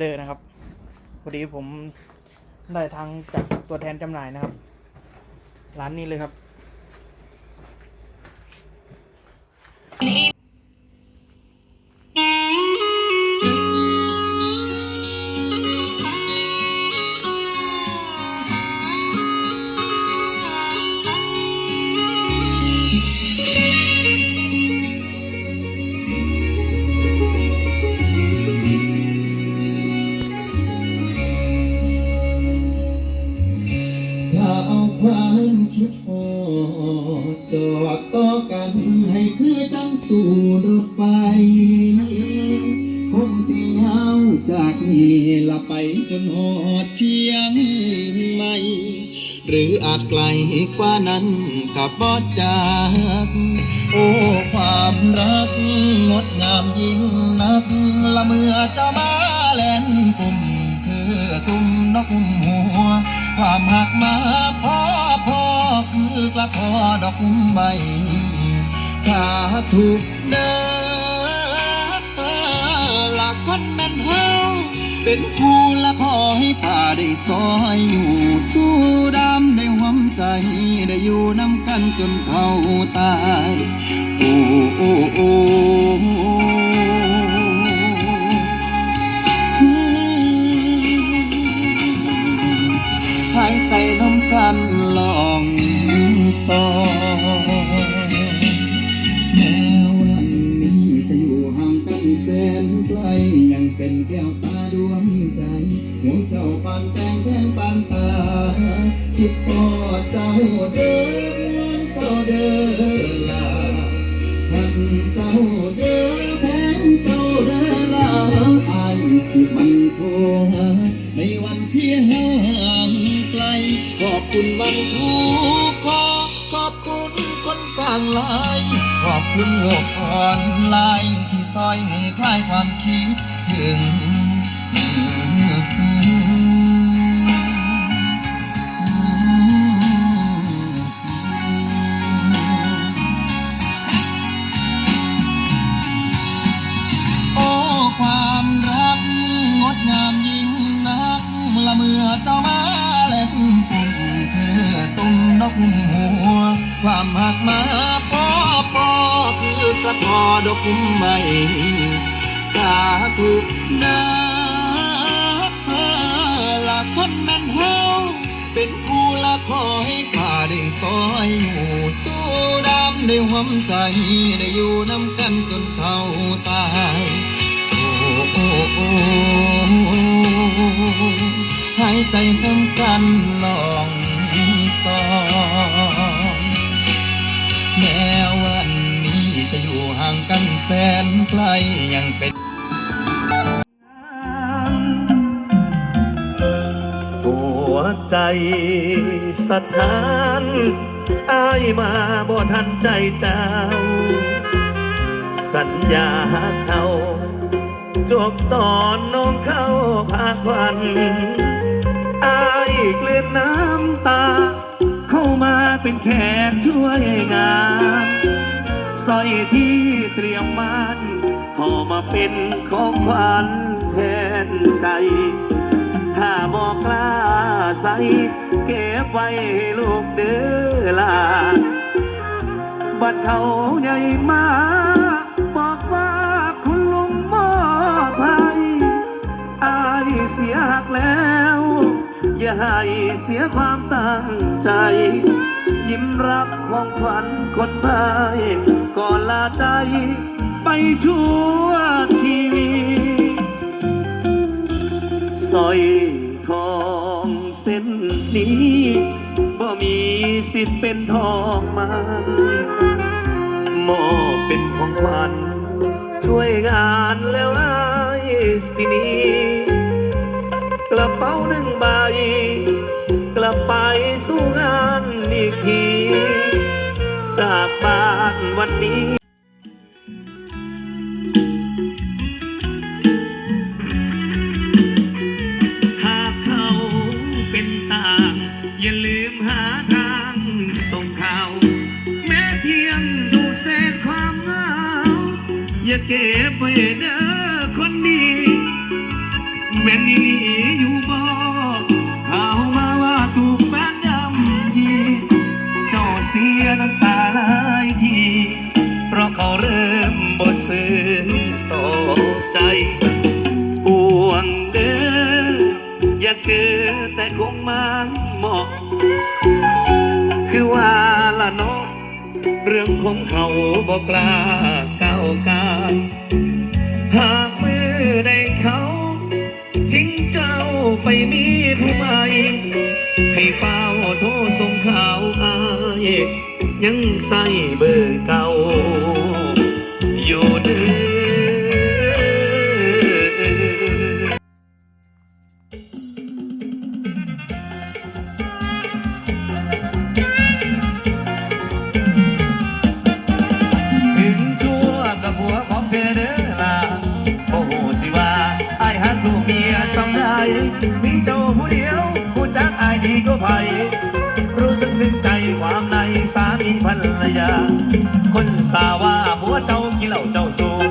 เดอร์นะครับพอดีผมได้ทางจากตัวแทนจำหน่ายนะครับ ร้านนี้เลยครับ กว่านั้นกับบอจาก โอ้ ความรัก งดงามยิ่งนัก ละเมื่อเจ้ามาแล่นปุ่มคือสุ่มนกคุ้มหัว ความหักมาพ่อพ่อคือกระทอดอกคุ้มใบสาธุเด้อหลักคนแม่นเฮาเป็นคู่ละพอให้ป่าได้ซอยอยู่สู้ได้ ได้อยู่น้ำกันจนเขาตาย โอ้โอ้โอ้หายใจน้ำกันลองสองแม้วันนี้จะอยู่ห่างกันแสนไกลยังเป็นแก้วตาดวงใจห่วงเจ้าปานแขอขอบคุณคนฟังหลายขอบคุณโลกออนไลน์ที่ซอยให้คลายความคิดถึง นกหัว ความหักมาปอปอคือกระทอดอกหุ้มใบสาธุเด้อละคนแม่นเฮาเป็นคู่ละขอให้ข้าได้ซอยหมู่สู้ดำได้หวมใจ ได้อยู่น้ำกันจนเท่าตายโอ้โอ้โอ้หายใจน้ำกัน จะอยู่ห่างกันแสนไกลยังเป็นหัวใจสถานอายมาบ่ทันใจเจ้า สัญญาเขาจบตอนน้องเข้าพาควันอายเกลือนน้ำตา เข้ามาเป็นแขกช่วยงาน สร้อยที่เตรียมมันห่อมาเป็นของขวัญแทนใจ ถ้าบอกกล้าใส่เก็บไว้ให้ลูกเด้อล่ะบัดเขาใหญ่มาบอกว่าคุณลุงมอบให้อายเสียหักแล้ว อย่าให้เสียความตั้งใจ รับของขวัญคนไทยก่อนลาใจ ไปชั่วชีวิตสร้อยทองเส้นนี้บ่มีสิทธิ์เป็นทองมันมอบเป็นของขวัญช่วยงานแล้วไอ้สินี้กระเป๋าหนึ่งใบกลับไปสู้งานอีกทีากบ้านวันนี้หากเขาเป็นต่าง อย่าลืมหาทางส่งเขาแม้เพียงดูแสนความเหงาอย่าเก็บไว้เด้อคนดีอย เหมาะ คือว่าละเนาะเรื่องของเขาบอกกล้าก้าวกายหากมือได้เขาทิ้งเจ้าไปมีผู้ใหม่ให้เป้าโทรส่งข่าวอายยังใส่เบอร์เก่าอยู่เด้อ มีภรรยา คนสาว่าหัวเจ้ากินเหล้าเจ้าสูง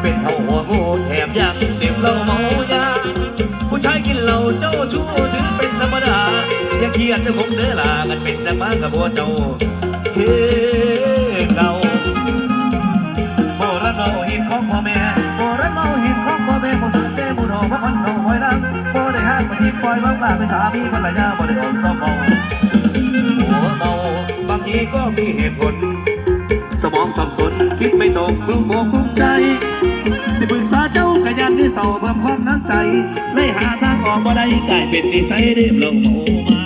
เป็นเท่าหัวงูแถมยังดื่มเหล้าเมายา ผู้ชายกินเหล้าเจ้าชู้ถือเป็นธรรมดา อย่าเครียดเด้อผมเด้อลากันเป็นแต่มากับหัวเจ้าเฮ้เก่าโบราณเราหินของพ่อแม่โบราณเราหินของพ่อแม่บ่สนใจบุญหอพระพันเขาคอยรักบ่ได้หักไปที่ปล่อยบางบ้าเป็นสามีภรรยาบ่ได้ออกสมอง หัวเมาบางทีก็มีเหตุผล สมองสับสนคิดไม่ตกกลุ้มอกกลุ้มใจสิปรึกษาเจ้าก็ยันที่เศร้าเพิ่มความน้ำใจเลยหาทางออกบ่ได้กลายเป็นนิสัยเดิมเราเมมา